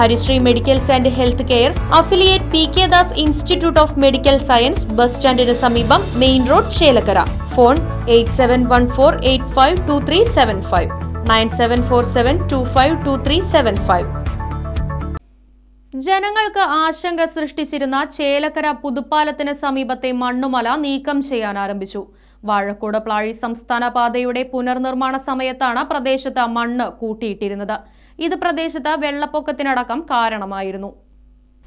Harisree medicals and health care affiliate P K Das institute of medical science bus സ്റ്റാൻഡിന് സമീപം main road Chelakkara. Phone eight seven one four eight five two three seven five. Nine seven four seven two five two three seven five. ജനങ്ങൾക്ക് ആശങ്ക സൃഷ്ടിച്ചിരുന്ന ചേലക്കര പുതുപ്പാലത്തിന് സമീപത്തെ മണ്ണുമല നീക്കം ചെയ്യാൻ ആരംഭിച്ചു. വാഴക്കോട് പ്ലാഴി സംസ്ഥാന പാതയുടെ പുനർനിർമ്മാണ സമയത്താണ് പ്രദേശത്ത് മണ്ണ് കൂട്ടിയിട്ടിരുന്നത്. ഇത് പ്രദേശത്ത് വെള്ളപ്പൊക്കത്തിനടക്കം കാരണമായിരുന്നു.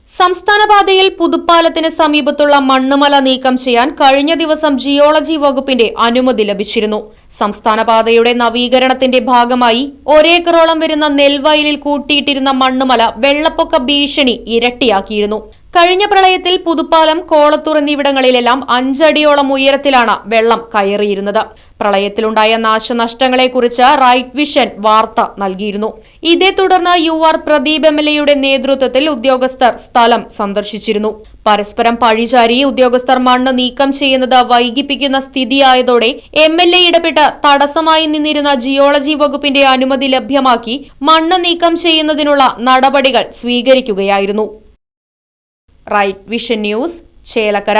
സംസ്ഥാനപാതയിൽ പുതുപ്പാലത്തിന് സമീപത്തുള്ള മണ്ണുമല നീക്കം ചെയ്യാൻ കഴിഞ്ഞ ദിവസം ജിയോളജി വകുപ്പിന്റെ അനുമതി ലഭിച്ചിരുന്നു. സംസ്ഥാനപാതയുടെ നവീകരണത്തിന്റെ ഭാഗമായി ഒരേക്കറോളം വരുന്ന നെൽവയലിൽ കൂട്ടിയിട്ടിരുന്ന മണ്ണുമല വെള്ളപ്പൊക്ക ഭീഷണി ഇരട്ടിയാക്കിയിരുന്നു. കഴിഞ്ഞ പ്രളയത്തിൽ പുതുപ്പാലം കോളത്തൂർ എന്നിവിടങ്ങളിലെല്ലാം അഞ്ചടിയോളം ഉയരത്തിലാണ് വെള്ളം കയറിയിരുന്നത്. പ്രളയത്തിലുണ്ടായ നാശനഷ്ടങ്ങളെക്കുറിച്ച് റൈറ്റ് വിഷൻ വാർത്ത നൽകിയിരുന്നു. ഇതേ തുടർന്ന് U R Pradeep M L എയുടെ നേതൃത്വത്തിൽ ഉദ്യോഗസ്ഥർ സ്ഥലം സന്ദർശിച്ചിരുന്നു. പരസ്പരം പഴിചാരി ഉദ്യോഗസ്ഥർ മണ്ണ് നീക്കം ചെയ്യുന്നത് വൈകിപ്പിക്കുന്ന സ്ഥിതിയായതോടെ എം എൽ എ ഇടപെട്ട് തടസ്സമായി നിന്നിരുന്ന ജിയോളജി വകുപ്പിന്റെ അനുമതി ലഭ്യമാക്കി മണ്ണ് നീക്കം ചെയ്യുന്നതിനുള്ള നടപടികൾ സ്വീകരിക്കുകയായിരുന്നു. Right vision news Chelakkara.